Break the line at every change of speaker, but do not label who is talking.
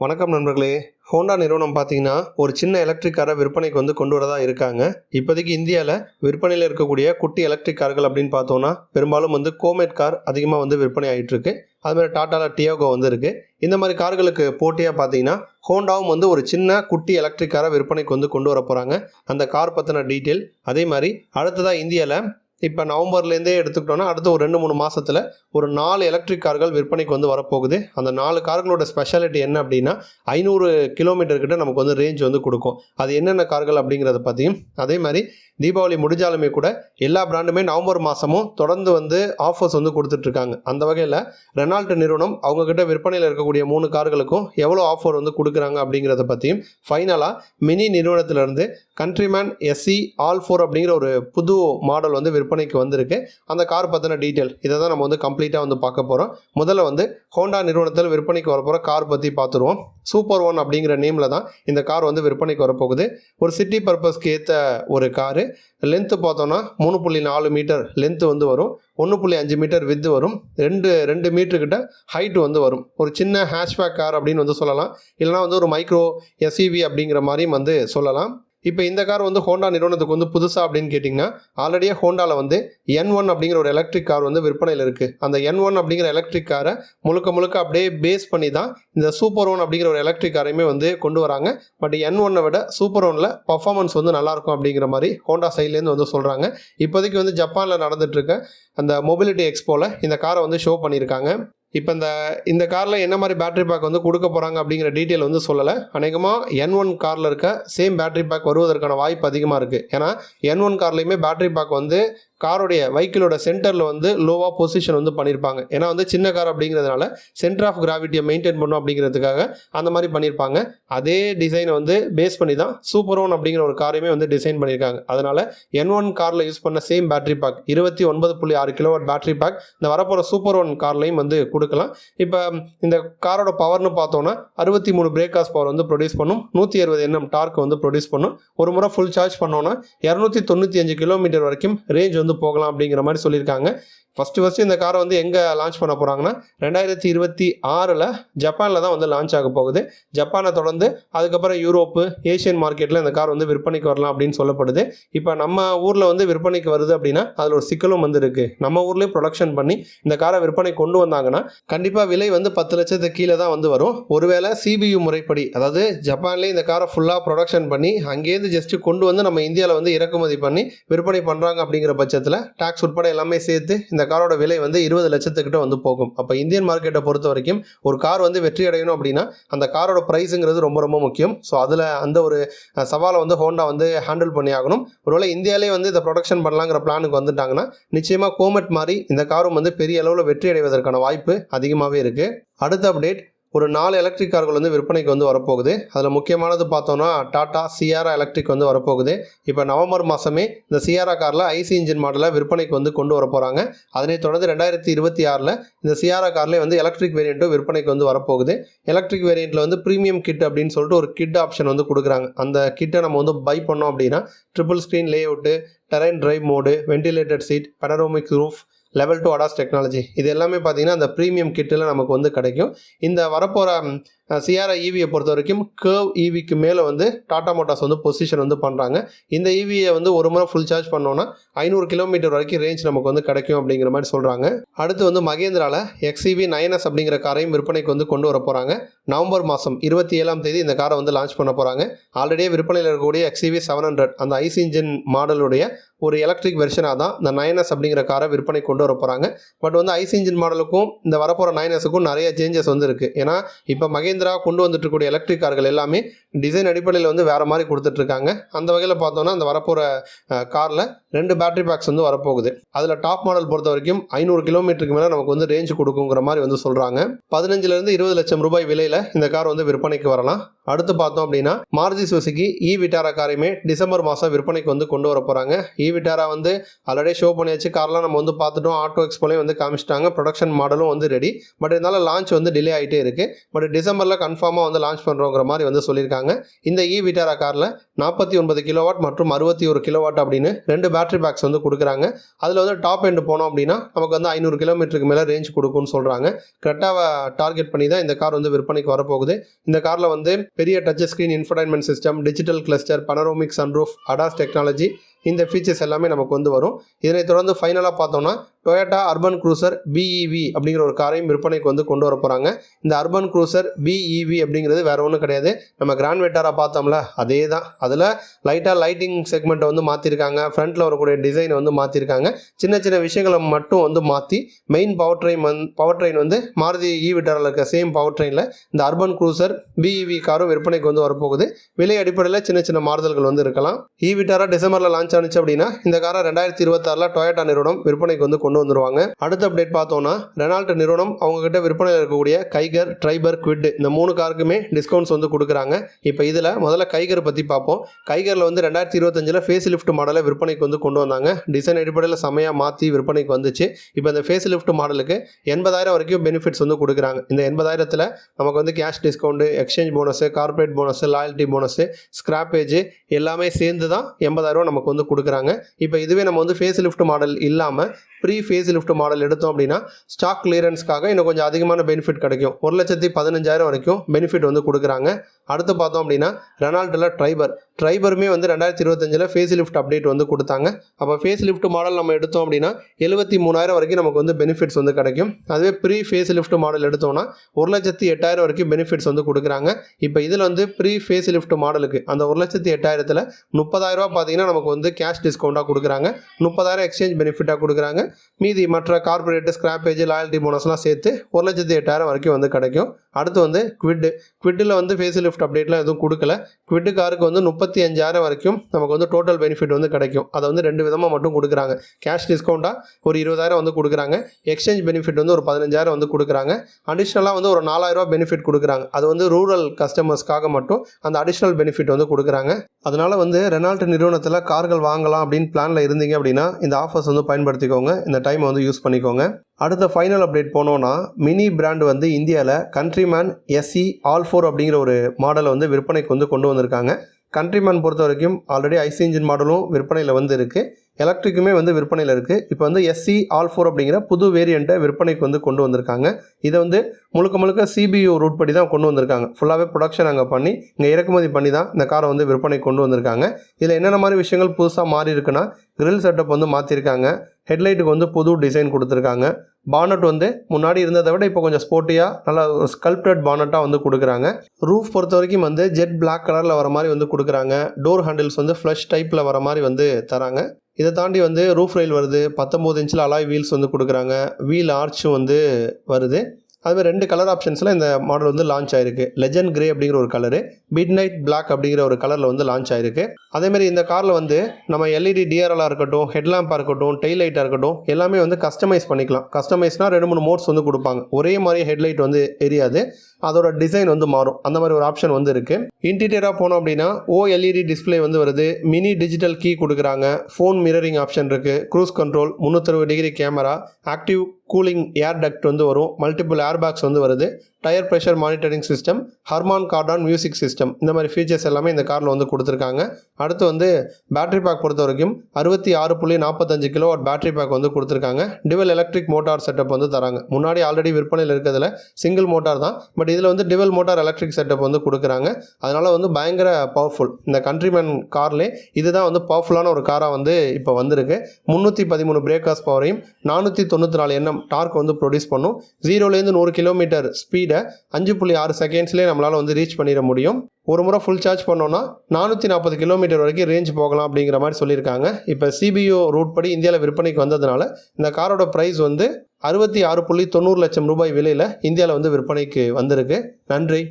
வணக்கம் நண்பர்களே. ஹோண்டா நிறுவனம் பார்த்தீங்கன்னா ஒரு சின்ன எலக்ட்ரிக் காரை விற்பனைக்கு வந்து கொண்டு வரதா இருக்காங்க. இப்போதைக்கு இந்தியாவில் விற்பனையில் இருக்கக்கூடிய குட்டி எலக்ட்ரிக் கார்கள் அப்படின்னு பார்த்தோன்னா பெரும்பாலும் வந்து கோமேட் கார் அதிகமாக வந்து விற்பனை ஆகிட்டுருக்கு அதுமாதிரி டாட்டாவில் டியோகோ வந்து இருக்குது இந்த மாதிரி கார்களுக்கு போட்டியாக பார்த்தீங்கன்னா ஹோண்டாவும் வந்து ஒரு சின்ன குட்டி எலக்ட்ரிக் காரை விற்பனைக்கு வந்து கொண்டு வர போகிறாங்க அந்த கார் பற்றின டீட்டெயில் அதே மாதிரி அடுத்ததாக இந்தியாவில் இப்போ நவம்பர்லேருந்தே எடுத்துக்கிட்டோன்னா அடுத்த ஒரு ரெண்டு மூணு மாதத்தில் ஒரு நாலு எலக்ட்ரிக் கார்கள் விற்பனைக்கு வந்து வரப்போகுது. அந்த நாலு கார்களோட ஸ்பெஷாலிட்டி என்ன அப்படின்னா ஐநூறு கிலோமீட்டர் கிட்ட நமக்கு வந்து ரேஞ்ச் வந்து கொடுக்கும். அது என்னென்ன கார்கள் அப்படிங்கிறத பற்றியும் அதே மாதிரி தீபாவளி முடிஞ்சாலுமே கூட எல்லா பிராண்டுமே நவம்பர் மாதமும் தொடர்ந்து வந்து ஆஃபர்ஸ் வந்து கொடுத்துட்ருக்காங்க. அந்த வகையில் ரெனால்ட் நிறுவனம் அவங்கக்கிட்ட விற்பனையில் இருக்கக்கூடிய மூணு கார்களுக்கும் எவ்வளோ ஆஃபர் வந்து கொடுக்குறாங்க அப்படிங்கிறத பற்றியும் ஃபைனலாக மினி நிறுவனத்திலேருந்து கண்ட்ரிமேன் எஸ்சி ஆல் ஃபோர் அப்படிங்கிற ஒரு புது மாடல் வந்து விற்பனைக்கு வந்திருக்கு. அந்த கார் பற்றின டீட்டெயில் இதை தான் நம்ம வந்து கம்ப்ளீட்டாக வந்து பார்க்க போகிறோம் முதல்ல வந்து ஹோண்டா நிறுவனத்தில் விற்பனைக்கு வரப்போகிற கார் பற்றி பார்த்துருவோம். சூப்பர் ஒன் அப்படிங்கிற நேமில் தான் இந்த கார் வந்து விற்பனைக்கு வரப்போகுது. ஒரு சிட்டி பர்பஸ்க்கு ஏற்ற ஒரு காரு லென்த்து பார்த்தோன்னா மூணு புள்ளி நாலு மீட்டர் லென்த்து வந்து வரும். ஒன்று புள்ளி அஞ்சு மீட்டர் வித்து வரும். ரெண்டு ரெண்டு மீட்டருக்கிட்ட ஹைட் வந்து வரும். ஒரு சின்ன ஹேஷ்பேக் கார் அப்படின்னு வந்து சொல்லலாம். இல்லைனா வந்து ஒரு மைக்ரோ எஸ்இவி அப்படிங்கிற மாதிரியும் வந்து சொல்லலாம். இப்போ இந்த கார் வந்து ஹோண்டா நிறுவனத்துக்கு வந்து புதுசா அப்படின்னு கேட்டிங்கன்னா ஆல்ரெடியே ஹோண்டாவில் வந்து என் ஒன் அப்படிங்கிற ஒரு எலக்ட்ரிக் கார் வந்து விற்பனையில் இருக்குது அந்த என் ஒன் அப்படிங்கிற எலக்ட்ரிக் காரை முழுக்க முழுக்க அப்படியே பேஸ் பண்ணி தான் இந்த சூப்பர் ஒன் அப்படிங்கிற ஒரு எலக்ட்ரிக் காரையுமே வந்து கொண்டு வராங்க. பட் என் ஒன்னை விட சூப்பர் ஒனில் பர்ஃபார்மன்ஸ் வந்து நல்லாயிருக்கும் அப்படிங்கிற மாதிரி ஹோண்டா சைட்லேருந்து வந்து சொல்கிறாங்க இப்போதைக்கு வந்து ஜப்பானில் நடந்துகிட்ருக்க அந்த மொபிலிட்டி எக்ஸ்போவில் இந்த காரை வந்து ஷோ பண்ணியிருக்காங்க. இப்போ இந்த இந்த காரில் என்ன மாதிரி பேட்டரி பேக் வந்து கொடுக்க போகிறாங்க அப்படிங்கிற டீட்டெயில் வந்து சொல்லலை. அநேகமாக என் ஒன் காரில் இருக்க சேம் பேட்டரி பேக் வருவதற்கான வாய்ப்பு அதிகமாக இருக்குது ஏன்னா என் ஒன் கார்லேயுமே பேட்டரி பேக் வந்து காரோடைய வைக்கிளோட சென்டரில் வந்து லோவாக பொசிஷன் வந்து பண்ணியிருப்பாங்க ஏன்னா வந்து சின்ன கார் அப்படிங்கிறதுனால சென்டர் ஆஃப் கிராவிட்டியை மெயின்டைன் பண்ணும் அப்படிங்கிறதுக்காக அந்த மாதிரி பண்ணியிருப்பாங்க அதே டிசைனை வந்து பேஸ் பண்ணி தான் சூப்பர் ஒன் அப்படிங்கிற ஒரு காரையுமே வந்து டிசைன் பண்ணியிருக்காங்க அதனால் என் ஒன் காரில் யூஸ் பண்ண சேம் பேட்டரி பேக் இருபத்தி ஒன்பது புள்ளி ஆறு கிலோவாட் பேட்டரி பேக் இந்த வரப்போகிற சூப்பர் ஒன் கார்லையும் வந்து கொடுக்கலாம். இப்போ இந்த காரோட பவர்னு பார்த்தோன்னா அறுபத்தி மூணு பிரேக்காஸ் பவர் வந்து ப்ரொடியூஸ் பண்ணும். நூற்றி அறுபது எண்ணம் டார்க் வந்து ப்ரொடியூஸ் பண்ணும். ஒரு முறை ஃபுல் சார்ஜ் பண்ணோன்னா இரநூத்தி தொண்ணூற்றி அஞ்சு கிலோமீட்டர் வரைக்கும் ரேஞ்ச் வந்து போகலாம் அப்படிங்கிற மாதிரி சொல்லியிருக்காங்க. ஃபஸ்ட்டு ஃபஸ்ட்டு இந்த காரை வந்து எங்கே லான்ச் பண்ண போகிறாங்கன்னா ரெண்டாயிரத்தி இருபத்தி ஆறில் ஜப்பானில் தான் வந்து லான்ச் ஆக போகுது. ஜப்பானை தொடர்ந்து அதுக்கப்புறம் யூரோப்பு ஏஷியன் மார்க்கெட்டில் இந்த கார் வந்து விற்பனைக்கு வரலாம் அப்படின்னு சொல்லப்படுது. இப்போ நம்ம ஊரில் வந்து விற்பனைக்கு வருது அப்படின்னா அதில் ஒரு சிக்கலும் வந்து இருக்குது நம்ம ஊர்லேயே ப்ரொடக்ஷன் பண்ணி இந்த காரை விற்பனை கொண்டு வந்தாங்கன்னா கண்டிப்பாக விலை வந்து பத்து லட்சத்துக்கு கீழே தான் வந்து வரும். ஒருவேளை சிபியு முறைப்படி அதாவது ஜப்பான்லேயே இந்த காரை ஃபுல்லாக ப்ரொடக்ஷன் பண்ணி அங்கேருந்து ஜஸ்ட்டு கொண்டு வந்து நம்ம இந்தியாவில் வந்து இறக்குமதி பண்ணி விற்பனை பண்ணுறாங்க அப்படிங்கிற பட்சத்தில் டேக்ஸ் உட்பட எல்லாமே சேர்த்து இந்த காரோட விலை வந்து இருபது லட்சத்துக்கிட்ட வந்து போகும். அப்போ இந்தியன் மார்க்கெட்டை பொறுத்த வரைக்கும் ஒரு கார் வந்து வெற்றி அடையணும் அப்படின்னா அந்த காரோட ப்ரைஸுங்கிறது ரொம்ப ரொம்ப முக்கியம். ஸோ அதில் அந்த ஒரு சவாலை வந்து ஹோண்டா வந்து ஹேண்டில் பண்ணி ஆகணும். ஒருவேளை இந்தியாவிலே வந்து இதை ப்ரொடக்ஷன் பண்ணலாங்கிற பிளானுக்கு வந்துட்டாங்கன்னா நிச்சயமாக கோமெட் மாதிரி இந்த காரும் வந்து பெரிய அளவில் வெற்றி அடைவதற்கான வாய்ப்பு அதிகமாகவே இருக்குது அடுத்த அப்டேட் ஒரு நாலு எலக்ட்ரிக் கார்கள் வந்து விற்பனைக்கு வந்து வரப்போகுது. அதில் முக்கியமானது பார்த்தோன்னா டாடா சியாரா எலக்ட்ரிக் வந்து வரப்போகுது. இப்போ நவம்பர் மாதமே இந்த சியாரா காரில் ஐசி இன்ஜின் மாடலை விற்பனைக்கு வந்து கொண்டு வர போகிறாங்க அதனைத் தொடர்ந்து ரெண்டாயிரத்தி இருபத்தி ஆறில் இந்த சியாரா கார்லேயே வந்து எலக்ட்ரிக் வேரியண்ட்டும் விற்பனைக்கு வந்து வரப்போகுது. எலக்ட்ரிக் வேரியண்ட்டில் வந்து ப்ரீமியம் கிட் அப்படின்னு சொல்லிட்டு ஒரு கிட் ஆப்ஷன் வந்து கொடுக்குறாங்க. அந்த கிட்டை நம்ம வந்து பை பண்ணோம் அப்படின்னா triple screen layout terrain drive mode ventilated seat panoramic roof level two ADAS technology இது எல்லாமே பார்த்தீங்கன்னா அந்த ப்ரீமியம் கிட்டில் நமக்கு வந்து கிடைக்கும். இந்த வரப்போகிற சிஆர்ஐ ஈவியை பொறுத்த வரைக்கும் கேர்வ் ஈவிக்கு மேலே வந்து டாடா மோட்டார்ஸ் வந்து பொசிஷன் வந்து பண்ணுறாங்க இந்த ஈவியை வந்து ஒரு முறை ஃபுல் சார்ஜ் பண்ணோன்னா ஐநூறு கிலோமீட்டர் வரைக்கும் ரேஞ்ச் நமக்கு வந்து கிடைக்கும் அப்படிங்கிற மாதிரி சொல்கிறாங்க அடுத்து வந்து மகேந்திராவில் எக்ஸிவி நைனஸ் அப்படிங்கிற காரையும் விற்பனைக்கு வந்து கொண்டு வர போகிறாங்க நவம்பர் மாதம் இருபத்தி ஏழாம் தேதி இந்த காரை வந்து லான்ச் பண்ண போகிறாங்க ஆல்ரெடியே விற்பனையில் இருக்கக்கூடிய எக்ஸிவி செவன் ஹண்ட்ரட் அந்த ஐஸ் இன்ஜின் மாடலுடைய ஒரு எலக்ட்ரிக் வெர்ஷனாக தான் இந்த நைனஸ் அப்படிங்கிற காரை விற்பனை கொண்டு வர போகிறாங்க பட் வந்து ஐஸ் இன்ஜின் மாடலுக்கும் இந்த வரப்போகிற நைனஸுக்கும் நிறைய சேஞ்சஸ் வந்து இருக்குது ஏன்னா இப்போ மகேந்திர கொண்டு வந்துட்டு இருக்கக்கூடிய எலக்ட்ரிக் கார்கள் எல்லாமே டிசைன் அடிப்படையில் வந்து வேறு மாதிரி கொடுத்துட்ருக்காங்க அந்த வகையில் பார்த்தோன்னா அந்த வரப்போகிற காரில் ரெண்டு பேட்டரி பேக்ஸ் வந்து வரப்போகுது. அதில் டாப் மாடல் பொறுத்த வரைக்கும் ஐநூறு கிலோமீட்டருக்கு மேலே நமக்கு வந்து ரேஞ்ச் கொடுக்குங்கிற மாதிரி வந்து சொல்கிறாங்க பதினஞ்சுலேருந்து இருபது லட்சம் ரூபாய் விலையில் இந்த கார் வந்து விற்பனைக்கு வரலாம். அடுத்து பார்த்தோம் அப்படின்னா மாருதி சுசுகி இ விட்டாரா காரையுமே டிசம்பர் மாதம் விற்பனைக்கு வந்து கொண்டு வர போகிறாங்க இ e விட்டாரா வந்து ஆல்ரெடி ஷோ பண்ணியாச்சு. கார்லாம் நம்ம வந்து பார்த்துட்டோம். ஆட்டோ எக்ஸ்போலையும் வந்து காமிச்சிட்டாங்க. ப்ரொடக்ஷன் மாடலும் வந்து ரெடி பட் இருந்தாலும் லான்ச் வந்து டிலே ஆகிட்டே இருக்குது பட் டிசம்பர் டிசம்பரில் கன்ஃபார்மாக வந்து லான்ச் பண்ணுறோங்கிற மாதிரி வந்து சொல்லியிருக்காங்க. இந்த இ விட்டாரா காரில் நாற்பத்தி ஒன்பது கிலோவாட் மற்றும் அறுபத்தி ஒரு கிலோவாட் அப்படின்னு ரெண்டு பேட்டரி பேக்ஸ் வந்து கொடுக்குறாங்க. அதில் வந்து டாப் எண்டு போனோம் அப்படின்னா நமக்கு வந்து ஐநூறு கிலோமீட்டருக்கு மேலே ரேஞ்ச் கொடுக்கும்னு சொல்கிறாங்க கரெக்டாக டார்கெட் பண்ணி தான் இந்த கார் வந்து விற்பனைக்கு வரப்போகுது. இந்த காரில் வந்து பெரிய touch screen infotainment system digital cluster panoramic sunroof ADAS technology இந்த ஃபீச்சர்ஸ் எல்லாமே நமக்கு வந்து வரும். இதனை தொடர்ந்து ஃபைனலாக பார்த்தோம்னா டொயோட்டா அர்பன் க்ரூசர் பிஇவி அப்படிங்கிற ஒரு காரையும் விற்பனைக்கு வந்து கொண்டு வர போகிறாங்க இந்த அர்பன் க்ரூசர் பிஇவி அப்படிங்கிறது வேறு ஒன்றும் கிடையாது. நம்ம கிராண்ட் வெட்டாராக பார்த்தோம்ல அதே தான் அதில் லைட்டாக லைட்டிங் செக்மெண்ட்டை வந்து மாற்றிருக்காங்க ஃப்ரண்ட்டில் வரக்கூடிய டிசைனை வந்து மாற்றிருக்காங்க சின்ன சின்ன விஷயங்களை மட்டும் வந்து மாற்றி மெயின் பவர் ட்ரெயின் வந் பவர் ட்ரெயின் வந்து மாருதி இ விட்டாரில் இருக்க சேம் பவர் ட்ரெயினில் இந்த அர்பன் க்ரூசர் பிஇவி காரும் விற்பனைக்கு வந்து வரப்போகுது. விலை அடிப்படையில் சின்ன சின்ன மாறுதல்கள் வந்து இருக்கலாம். இ விட்டாரா டிசம்பரில் லான்ச் ஆனிச்சு அப்படின்னா இந்த காரை ரெண்டாயிரத்தி இருபத்தாறில் டொயோட்டா நிறுவனம் விற்பனைக்கு வந்து கொண்டு வந்துருவாங்க. அடுத்த அப்டேட் பார்த்தோம்னா ரெனால்ட் நிறுவனம் அவங்க கிட்ட விற்பனையில் இருக்கக்கூடிய கைகர் ட்ரைபர் குவிட் இந்த மூணு காருக்குமே டிஸ்கவுண்ட்ஸ் வந்து கொடுக்குறாங்க. இப்போ இதில் முதல்ல கைகர் பற்றி பார்ப்போம். கைகரில் வந்து ரெண்டாயிரத்தி இருபத்தஞ்சில் ஃபேஸ் லிஃப்ட் மாடலை விற்பனைக்கு வந்து கொண்டு வந்தாங்க. டிசைன் அடிப்படையில் செமையாக மாற்றி விற்பனைக்கு வந்துச்சு. இப்போ இந்த ஃபேஸ் லிஃப்ட் மாடலுக்கு எண்பதாயிரம் வரைக்கும் பெனிஃபிட்ஸ் வந்து கொடுக்குறாங்க. இந்த எண்பதாயிரத்தில் நமக்கு வந்து cash discount exchange bonus corporate bonus loyalty bonus scrappage எல்லாமே சேர்ந்து தான் எண்பதாயிரம் நமக்கு வந்து கொடுக்குறாங்க. இப்போ இதுவே நம்ம வந்து ஃபேஸ் லிஃப்ட் மாடல் இல்லாமல் ப்ரீ ஃபேஸ் லிஃப்ட் மாடல் எடுத்தோம் அப்படின்னா ஸ்டாக் கிளியரன்ஸ்க்காக இன்னும் கொஞ்சம் அதிகமான பெனிஃபிட் கிடைக்கும். ஒரு லட்சத்தி பதினஞ்சாயிரம் வரைக்கும் பெனிஃபிட் வந்து கொடுக்குறாங்க. அடுத்து பார்த்தோம் அப்படின்னா ரெனால்டோல ட்ரைபர் ட்ரைபருமே வந்து ரெண்டாயிரத்தி இருபத்தஞ்சில் ஃபேஸ் லிஃப்ட் அப்டேட் வந்து கொடுத்தாங்க. அப்போ ஃபேஸ் லிஃப்ட் மாடல் நம்ம எடுத்தோம் அப்படின்னா எழுபத்தி மூணாயிரம் வரைக்கும் நமக்கு வந்து பெனிஃபிட்ஸ் வந்து கிடைக்கும். அதுவே ப்ரீ ஃபேஸ் லிஃப்ட் மாடல் எடுத்தோம்னா ஒரு லட்சத்தி எட்டாயிரம் வரைக்கும் பெனிஃபிட்ஸ் வந்து கொடுக்குறாங்க. இப்போ இதில் வந்து ப்ரீ ஃபேஸ் லிஃப்ட் மாடலுக்கு அந்த ஒரு லட்சத்தி எட்டாயிரத்தில் முப்பதாயிரரூபா பார்த்தீங்கன்னா நமக்கு வந்து கேஷ் டிஸ்கவுண்ட்டாக கொடுக்குறாங்க. முப்பதாயிரம் எக்ஸ்சேஞ்ச் பெனிஃபிட்டாக கொடுக்குறாங்க. மீதி மற்ற கார்பரேட் ஸ்கிராப்பேஜ் லாயல்ட்டி போனஸ்லாம் சேர்த்து ஒரு லட்சத்தி எட்டாயிரம் வரைக்கும் வந்து கிடைக்கும். அடுத்து வந்து குவிட்டு குவிட்டில் வந்து ஃபேஸ் லிஃப்ட் அப்டேட்லாம் எதுவும் கொடுக்கல. குவிட்டு காருக்கு வந்து முப்பத்தி அஞ்சாயிரம் வரைக்கும் நமக்கு வந்து டோட்டல் பெனிஃபிட் வந்து கிடைக்கும். அதை வந்து ரெண்டு விதமாக மட்டும் கொடுக்குறாங்க. கேஷ் டிஸ்கவுண்ட்டாக ஒரு இருபதாயிரம் வந்து கொடுக்குறாங்க. எக்ஸ்சேஞ்ச் பெனிஃபிட் வந்து ஒரு பதினஞ்சாயிரம் வந்து கொடுக்குறாங்க. அடிஷ்னலாக வந்து ஒரு நாலாயிரரூபா பெனிஃபிட் கொடுக்குறாங்க. அது வந்து ரூரல் கஸ்டமர்ஸ்க்காக மட்டும் அந்த அடிஷ்னல் பெனிஃபிட் வந்து கொடுக்குறாங்க. அதனால் வந்து ரெனால்ட் நிறுவனத்தில் கார்கள் வாங்கலாம் அப்படின்னு பிளானில் இருந்தீங்க அப்படின்னா இந்த ஆஃபர்ஸ் வந்து பயன்படுத்திக்கோங்க. இந்த டைமை வந்து யூஸ் பண்ணிக்கோங்க. அடுத்த ஃபைனல் அப்டேட் போனோன்னா மினி பிராண்ட் வந்து இந்தியாவில் கண்ட்ரிமேன் எஸ்சி ஆல் ஃபோர் அப்படிங்கிற ஒரு மாடலை வந்து விற்பனைக்கு வந்து கொண்டு வந்திருக்காங்க. கண்ட்ரிமேன் பொறுத்த வரைக்கும் ஆல்ரெடி ஐசி இன்ஜின் மாடலும் விற்பனையில் வந்து இருக்குது எலக்ட்ரிக்குமே வந்து விற்பனையில் இருக்குது இப்போ வந்து எஸ்சி ஆல் ஃபோர் அப்படிங்கிற புது வேரியண்ட்டை விற்பனைக்கு வந்து கொண்டு வந்திருக்காங்க. இதை வந்து முழுக்க முழுக்க சிபியூ ரூட் படி தான் கொண்டு வந்திருக்காங்க. ஃபுல்லாகவே ப்ரொடக்ஷன் அங்கே பண்ணி இங்கே இறக்குமதி பண்ணி தான் இந்த காரை வந்து விற்பனைக்கு கொண்டு வந்திருக்காங்க. இதில் என்னென்ன மாதிரி விஷயங்கள் புதுசாக மாறி இருக்குன்னா கிரில் செட்டப் வந்து மாற்றிருக்காங்க ஹெட்லைட்டுக்கு வந்து புது டிசைன் கொடுத்துருக்காங்க. பானட் வந்து முன்னாடி இருந்ததை விட இப்போ கொஞ்சம் ஸ்போர்ட்டியாக நல்லா ஒரு ஸ்கல்ப்டட் பானட்டாக வந்து கொடுக்குறாங்க. ரூஃப் பொறுத்த வரைக்கும் வந்து ஜெட் பிளாக் கலரில் வர மாதிரி வந்து கொடுக்குறாங்க. டோர் ஹேண்டில்ஸ் வந்து ஃப்ளஷ் டைப்பில் வர மாதிரி வந்து தராங்க. இதை தாண்டி வந்து ரூஃப் ரயில் வருது. பத்தொம்போது இன்ச்சில் அலாய் வீல்ஸ் வந்து கொடுக்குறாங்க. வீல் ஆர்ச்சும் வந்து வருது. அதுமாதிரி ரெண்டு கலர் ஆப்ஷன்ஸில் இந்த மாடல் வந்து லான்ச் ஆயிருக்கு. லெஜண்ட் கிரே அப்படிங்கிற ஒரு கலரு மிட் நைட் பிளாக் அப்படிங்கிற ஒரு கலரில் வந்து லான்ச் ஆயிருக்கு. அதேமாதிரி இந்த காரில் வந்து நம்ம எல்இடி டிஆர்எலாக இருக்கட்டும் ஹெட்லாம்பாக இருக்கட்டும் டெய்ல் லைட்டாக இருக்கட்டும் எல்லாமே வந்து கஸ்டமைஸ் பண்ணிக்கலாம். கஸ்டமைஸ்னால் ரெண்டு மூணு மோட்ஸ் வந்து கொடுப்பாங்க. ஒரே மாதிரி ஹெட்லைட் வந்து எரியாது. அதோட டிசைன் வந்து மாறும். அந்த மாதிரி ஒரு ஆப்ஷன் வந்து இருக்குது இன்டீரியராக போனோம் அப்படின்னா ஓஎல்இடி டிஸ்ப்ளே வந்து வருது. மினி டிஜிட்டல் கீ கொடுக்குறாங்க. ஃபோன் மிரரிங் ஆப்ஷன் இருக்குது cruise control முந்நூற்றறுபது degree camera active cooling air duct வந்து வரும். மல்டிபிள் ஏர் பேக்ஸ் வந்து வருது. Tyre pressure monitoring system Harman Kardon music system. இந்த மாதிரி ஃபீச்சர்ஸ் எல்லாமே இந்த காரில் வந்து கொடுத்துருக்காங்க. அடுத்து வந்து பேட்டரி பேக் பொறுத்த வரைக்கும் அறுபத்தி ஆறு புள்ளி நாற்பத்தஞ்சு கிலோ ஒரு பேட்டரி பேக் வந்து கொடுத்துருக்காங்க. டிவல் எலக்ட்ரிக் மோட்டார் செட்டப் வந்து தராங்க. முன்னாடி ஆல்ரெடி விற்பனையில் இருக்கிறதுல சிங்கிள் மோட்டார் தான். பட் இதில் வந்து டிவல் மோட்டார் எலக்ட்ரிக் செட்டப் வந்து கொடுக்குறாங்க. அதனால் வந்து பயங்கர பவர்ஃபுல் இந்த கண்ட்ரிமேன் கார்லே இதுதான் வந்து பவர்ஃபுல்லான ஒரு காராக வந்து இப்போ வந்திருக்கு. முந்நூற்றி பதிமூணு பிரேக்கர்ஸ் பவரையும் நானூற்றி தொண்ணூற்றி நாலு எண்ணம் டார்க் வந்து ப்ரொடியூஸ் பண்ணும். ஜீரோலேருந்து நூறு கிலோமீட்டர் ஸ்பீடை அஞ்சு புள்ளி ஆறு செகண்ட்ஸ்லேயே நம்மளால் வந்து ரீச் பண்ணிட முடியும். ஒரு முறை ஃபுல் சார்ஜ் பண்ணோன்னா நானூற்றி நாற்பது கிலோமீட்டர் வரைக்கும் ரேஞ்ச் போகலாம் அப்படிங்கிற மாதிரி சொல்லியிருக்காங்க. இப்போ சிபிஓ ரூட் படி இந்தியாவில் விற்பனைக்கு வந்ததுனால இந்த காரோட ப்ரைஸ் வந்து அறுபத்தி ஆறு புள்ளி தொண்ணூறு லட்சம் ரூபாய் விலையில் இந்தியாவில் வந்து விற்பனைக்கு வந்திருக்கு. நன்றி.